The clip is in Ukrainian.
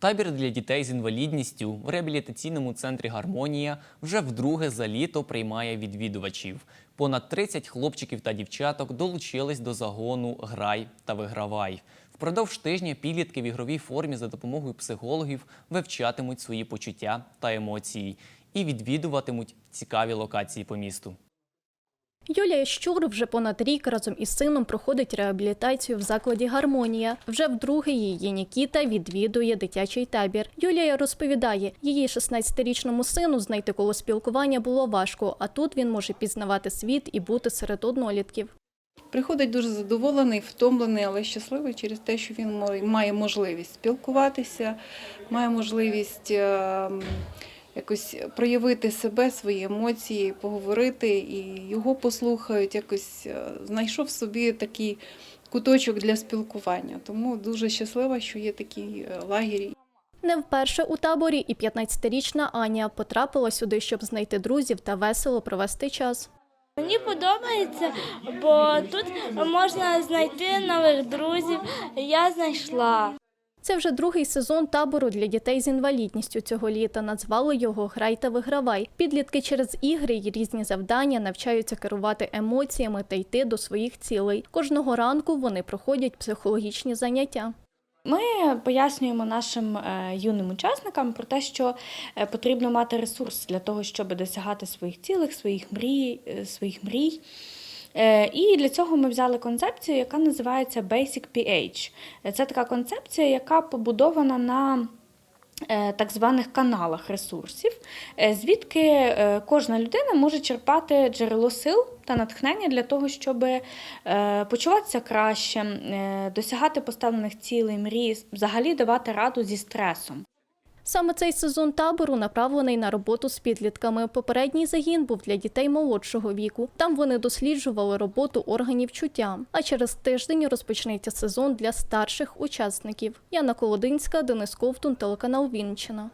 Табір для дітей з інвалідністю в реабілітаційному центрі Гармонія вже вдруге за літо приймає відвідувачів. Понад 30 хлопчиків та дівчаток долучились до загону Грай та вигравай. Впродовж тижня підлітки в ігровій формі за допомогою психологів вивчатимуть свої почуття та емоції і відвідуватимуть цікаві локації по місту. Юлія Щур вже понад рік разом із сином проходить реабілітацію в закладі Гармонія. Вже вдруге її Нікіта відвідує дитячий табір. Юлія розповідає, її 16-річному сину знайти коло спілкування було важко, а тут він може пізнавати світ і бути серед однолітків. Приходить дуже задоволений, втомлений, але щасливий через те, що він має можливість спілкуватися, має можливість е, м, якось проявити себе, свої емоції, поговорити, і його послухають, якось е, знайшов собі такий куточок для спілкування. Тому дуже щаслива, що є такі е, лагері. Не вперше у таборі і 15-річна Аня потрапила сюди, щоб знайти друзів та весело провести час. Мені подобається, бо тут можна знайти нових друзів. Я знайшла. Це вже другий сезон табору для дітей з інвалідністю цього літа. Назвали його Грай та вигравай. Підлітки через ігри й різні завдання навчаються керувати емоціями та йти до своїх цілей. Кожного ранку вони проходять психологічні заняття. Ми пояснюємо нашим е, юним учасникам про те, що е, потрібно мати ресурс для того, щоб досягати своїх цілей, своїх мрій, е, своїх мрій. Е, І для цього ми взяли концепцію, яка називається Basic PH. Е, Це така концепція, яка побудована на е, так званих каналах ресурсів, звідки кожна людина може черпати джерело сил та натхнення для того, щоб почуватися краще, досягати поставлених цілей, мрій, взагалі давати раду зі стресом. Саме цей сезон табору направлений на роботу з підлітками. Попередній загін був для дітей молодшого віку. Там вони досліджували роботу органів чуття. А через тиждень розпочнеться сезон для старших учасників. Яна Колодинська, Денис Ковтун, телеканал Вінниччина.